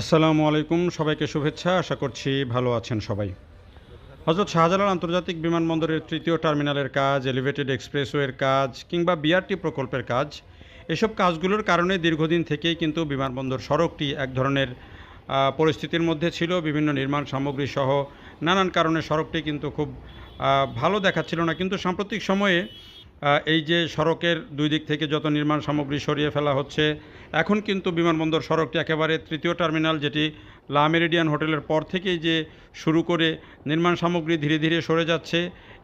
আসসালামু আলাইকুম, সবাইকে শুভেচ্ছা। আশা করছি ভালো আছেন সবাই। হজরত শাহজালাল আন্তর্জাতিক বিমানবন্দরের তৃতীয় টার্মিনালের কাজ, এলিভেটেড এক্সপ্রেসওয়ের কাজ, কিংবা বিআরটি প্রকল্পের কাজ, এসব কাজগুলোর কারণে দীর্ঘদিন থেকেই কিন্তু বিমানবন্দর সড়কটি এক ধরনের পরিস্থিতির মধ্যে ছিল। বিভিন্ন নির্মাণ সামগ্রী সহ নানান কারণে সড়কটি কিন্তু খুব ভালো দেখাচ্ছিল না। কিন্তু সাম্প্রতিক সময়ে এই যে সড়কের দুই দিক থেকে যত নির্মাণ সামগ্রী সরিয়ে ফেলা হচ্ছে, এখন কিন্তু বিমানবন্দর সড়কটি একেবারে তৃতীয় টার্মিনাল, যেটি লা মেরিডিয়ান হোটেলের পর থেকেই যে শুরু করে নির্মাণ সামগ্রী ধীরে ধীরে সরে যাচ্ছে।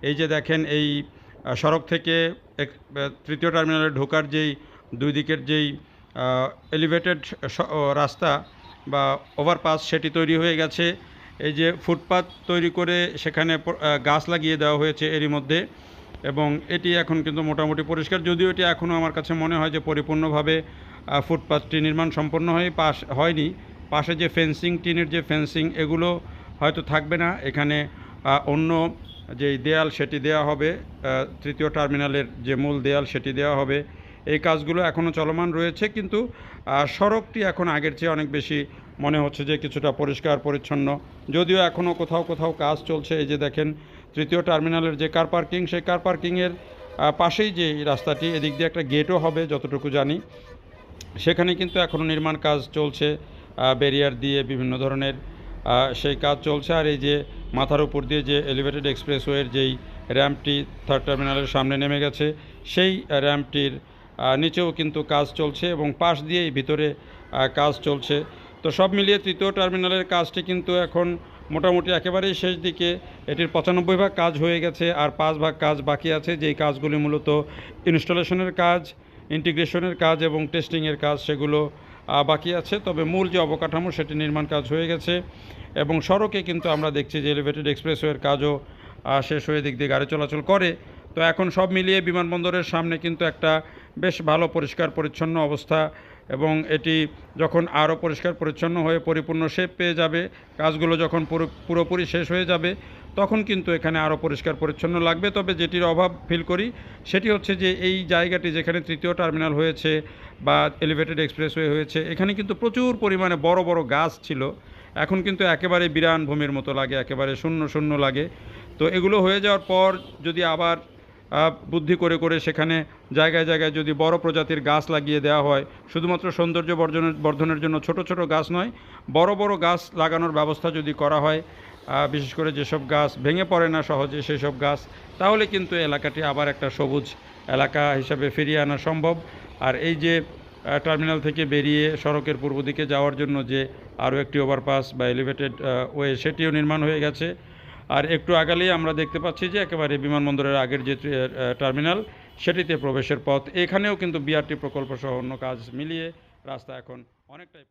এই যে দেখেন, এই সড়ক থেকে তৃতীয় টার্মিনালে ঢোকার যেই দুই দিকের যেই এলিভেটেড রাস্তা বা ওভারপাস সেটি তৈরি হয়ে গেছে। এই যে ফুটপাত তৈরি করে সেখানে গাছ লাগিয়ে দেওয়া হয়েছে এরই মধ্যে। এবং এটি এখন কিন্তু মোটামুটি পরিষ্কার। যদিও এটি এখনও আমার কাছে মনে হয় যে পরিপূর্ণভাবে ফুটপাথটি নির্মাণ সম্পন্ন হয়ে পাশ, হয়নি। পাশে যে ফেন্সিং, টিনের যে ফেন্সিং, এগুলো হয়তো থাকবে না। এখানে অন্য যেই দেয়াল, সেটি দেওয়া হবে তৃতীয় টার্মিনালের যে মূল দেয়াল, সেটি দেওয়া হবে। এই কাজগুলো এখনও চলমান রয়েছে, কিন্তু সড়কটি এখন আগের চেয়ে অনেক বেশি মনে হচ্ছে যে কিছুটা পরিষ্কার, পরিচ্ছন্ন। যদিও এখনও কোথাও কোথাও কাজ চলছে। এই যে দেখেন তৃতীয় টার্মিনালের যে কার পার্কিং সেই কার পার্কিংয়ের পাশেই যে রাস্তাটি, এদিক দিয়ে একটা গেটও হবে, যতটুকু জানি। সেখানে কিন্তু এখনও নির্মাণ কাজ চলছে ব্যারিয়ার দিয়ে বিভিন্ন ধরনের সেই কাজ চলছে। আর এই যে মাথার উপর দিয়ে যে এলিভেটেড এক্সপ্রেসওয়ের যেই র্যাম্পটি থার্ড টার্মিনালের সামনে নেমে গেছে, সেই র্যাম্পটির নিচেও কিন্তু কাজ চলছে এবং পাশ দিয়েই ভিতরে কাজ চলছে। তো সব মিলিয়ে তৃতীয় টার্মিনালের কাজটি কিন্তু এখন মোটামুটি একেবারেই শেষ দিকে। এটির পঁচানব্বই ভাগ কাজ হয়ে গেছে আর পাঁচ ভাগ কাজ বাকি আছে, যেই কাজগুলি মূলত ইনস্টলেশনের কাজ, ইন্টিগ্রেশনের কাজ এবং টেস্টিংয়ের কাজ সেগুলো বাকি আছে। তবে মূল যে অবকাঠামো, সেটি নির্মাণ কাজ হয়ে গেছে এবং সড়কে কিন্তু আমরা দেখছি যে এলিভেটেড এক্সপ্রেসওয়ের কাজও শেষ হয়ে দিক দিয়ে গাড়ি চলাচল করে। তো এখন সব মিলিয়ে বিমানবন্দরের সামনে কিন্তু একটা বেশ ভালো, পরিষ্কার, পরিচ্ছন্ন অবস্থা এবং এটি যখন আরও পরিষ্কার, পরিচ্ছন্ন হয়ে পরিপূর্ণ শেপ পেয়ে যাবে, কাজগুলো যখন পুরো- পুরোপুরি শেষ হয়ে যাবে, তখন কিন্তু এখানে আরও পরিষ্কার, পরিচ্ছন্ন লাগবে। তবে যেটির অভাব ফিল করি, সেটি হচ্ছে যে এই জায়গাটি যেখানে তৃতীয় টার্মিনাল হয়েছে বা এলিভেটেড এক্সপ্রেসওয়ে হয়েছে, এখানে কিন্তু প্রচুর পরিমাণে বড় বড় গাছ ছিল। এখন কিন্তু একেবারে বিরান ভূমির মতো লাগে, একেবারে শূন্য শূন্য লাগে। তো এগুলো হয়ে যাওয়ার পর যদি আবার বুদ্ধি করে করে সেখানে জায়গায় জায়গায় যদি বড় প্রজাতির গাছ লাগিয়ে দেওয়া হয়, শুধুমাত্র সৌন্দর্য বর্ধনের বর্ধনের জন্য ছোট ছোট গাছ নয়, বড় বড় গাছ লাগানোর ব্যবস্থা যদি করা হয় বিশেষ করে যেসব গাছ ভেঙে পড়ে না সহজে সেসব গাছ, তাহলে কিন্তু এলাকাটি আবার একটা সবুজ এলাকা হিসাবে ফিরিয়ে আনা সম্ভব। আর এই যে টার্মিনাল থেকে বেরিয়ে সড়কের পূর্ব দিকে যাওয়ার জন্য যে আরও একটি ওভারপাস বা এলিভেটেড ওয়ে সেটিও নির্মাণ হয়ে গেছে। আর একটু আগালেই আমরা দেখতে পাচ্ছি যে একেবারে বিমানবন্দরের আগের যে টার্মিনাল, সেটিতে প্রবেশের পথ। এখানেও কিন্তু বিআরটি প্রকল্প সহ অন্য কাজ মিলিয়ে রাস্তা এখন অনেকটাই